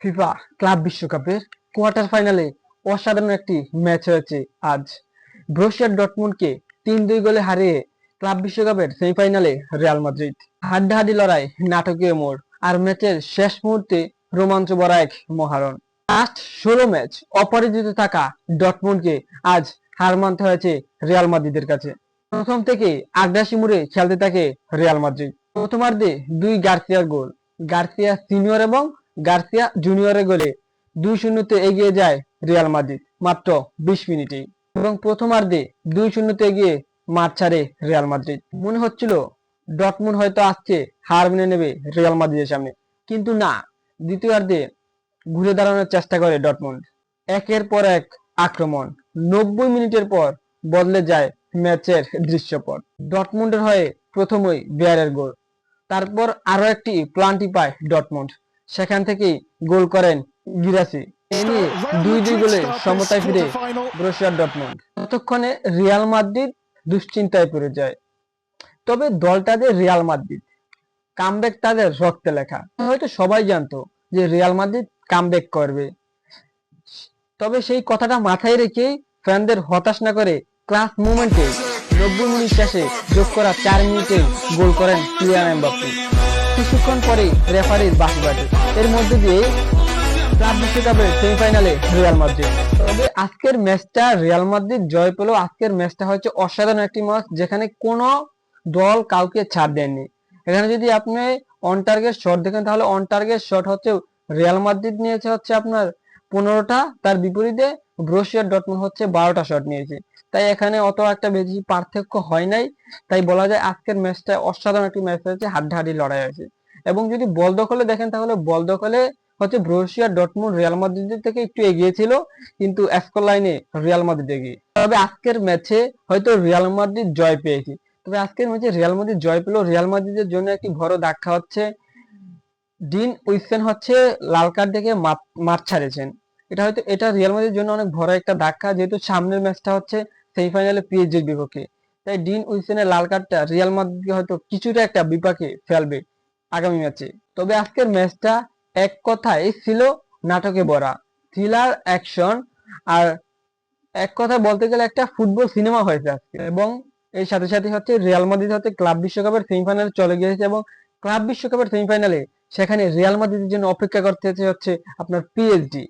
FIFA club বিশ্বকাপের quarter ফাইনালে অসাধারণ একটি ম্যাচ হয়েছে আজ। ব্রুসিয়া ডটমুন্ডকে তিন দুই গোলে হারিয়ে ক্লাব বিশ্বকাপের সেমিফাইনালে রিয়াল মাদ্রিদ। হাড্ডাহাড্ডি লড়াই নাটকীয় মোড় আর ম্যাচের শেষ মুহূর্তে রোমাঞ্চ ভরা এক মহারণ। লাস্ট ষোলো ম্যাচ অপরাজিত থাকা ডটমুন্ডকে আজ হার মানতে হয়েছে রিয়াল মাদ্রিদের কাছে। প্রথম থেকে আগ্রাসী মুড়ে খেলতে থাকে রিয়াল মাদ্রিদ। প্রথমার্ধে দুই গার্সিয়ার গোল। গার্সিয়া সিনিয়র এবং গার্সিয়া জুনিয়রের গোলে দুই শূন্যতে এগিয়ে যায় রিয়াল মাদ্রিদ, মাত্র বিশ মিনিটেই। এবং প্রথমার্ধে দুই শূন্যতে এগিয়ে মাঠ ছাড়ে রিয়াল মাদ্রিদ। মনে হচ্ছিল ডটমুন হয়তো আসছে, হার মেনে নেবে রিয়াল মাদ্রিদের সামনে। কিন্তু না, দ্বিতীয়ার্ধে ঘুরে দাঁড়ানোর চেষ্টা করে ডটমুন্ড। একের পর এক আক্রমণ। নব্বই মিনিটের পর বদলে যায় ম্যাচের দৃশ্যপট। ডটমুন্ডের হয়ে প্রথমই বিয়ারের গোল। তারপর আরও একটি প্লান্টি পায় ডটমুন্ড। সেখান থেকে গোল করেন গিরাসি। এ নিয়ে দুই দুই গোলে সমতায় ফিরে ব্রুসিয়া ডটমুন্ড ততক্ষণে রিয়াল মাদ্রিদ দুশ্চিন্তায় পড়ে যায়। তবে দলটা যে রিয়াল মাদ্রিদ কামব্যাক তাদের রক্তে লেখা। হয়তো সবাই জানতো যে রিয়াল মাদ্রিদ কামব্যাক করবে। তবে সেই কথাটা মাথায় রেখেই ফ্যানদের হতাশ না করে ক্লাস মুভমেন্টে নব্বই মিনিট শেষে যোগ করা চার মিনিটে গোল করেন কিলিয়ান এমবাপ্পে। কিছুক্ষণ পরে রেফারির বাকি বাটে এর মধ্যে দিয়ে ক্লাব বিশ্বকাপের সেমিফাইনালে রিয়াল মাদ্রিদ। তবে আজকের ম্যাচটা রিয়াল মাদ্রিদ জয় পেল আজকের ম্যাচটা হচ্ছে অসাধারণ একটি ম্যাচ যেখানে কোনো দল কাউকে ছাড় দেননি এখানে যদি আপনি অন টার্গেট শট দেখেন, তাহলে অন টার্গেট শট হচ্ছে রিয়াল মাদ্রিদ নিয়েছে হচ্ছে আপনার পনেরোটা, তার বিপরীতে ব্রোশিয়ার ডটমুন হচ্ছে বারোটা শট নিয়েছে। তাই এখানে অত একটা বেশি পার্থক্য হয় নাই। তাই বলা যায় আজকের ম্যাচটা অসাধারণ একটি ম্যাচ হয়েছে, হাড্ডাহাড্ডি লড়াই হয়েছে। এবং যদি বল দখলে দেখেন, তাহলে বল দখলে হচ্ছে ব্রোশিয়া ডটমুন রিয়াল মাদ্রিদের থেকে একটু এগিয়ে ছিল, কিন্তু স্কোর লাইনে রিয়াল মাদ্রিদ এগিয়ে। তবে আজকের ম্যাচে হয়তো রিয়াল মাদ্রিদ জয় পেয়েছে। তবে আজকের ম্যাচে রিয়াল মাদ্রিদ জয় পেল রিয়াল মাদ্রিদের জন্য একটি বড় ধাক্কা হচ্ছে। ডিন উইসেন হচ্ছে লাল কার্ড দেখে মাঠ ছাড়েছেন। এটা হয়তো, এটা রিয়াল মাদ্রিদের জন্য অনেক বড় একটা ধাক্কা, যেহেতু সামনের ম্যাচটা হচ্ছে সেমিফাইনালে পিএসজির বিপক্ষে। তাই ডিন উইসেনের লাল কার্ডটা রিয়াল মাদ্রিদকে হয়তো কিছুটা একটা বিপাকে ফেলবে আগামী ম্যাচে। তবে আজকের ম্যাচটা এক কথায় ছিল নাটকে ভরা। থ্রিলার অ্যাকশন আর এক কথায় বলতে গেলে একটা ফুটবল সিনেমা হয়েছে আজকে। এবং এর সাথে সাথে হচ্ছে রিয়াল মাদ্রিদ হচ্ছে ক্লাব বিশ্বকাপের সেমিফাইনালে চলে গিয়েছে এবং ক্লাব বিশ্বকাপের সেমিফাইনালে সেখানে রিয়াল মাদ্রিদের জন্য অপেক্ষা করতে হচ্ছে আপনার পিএসডি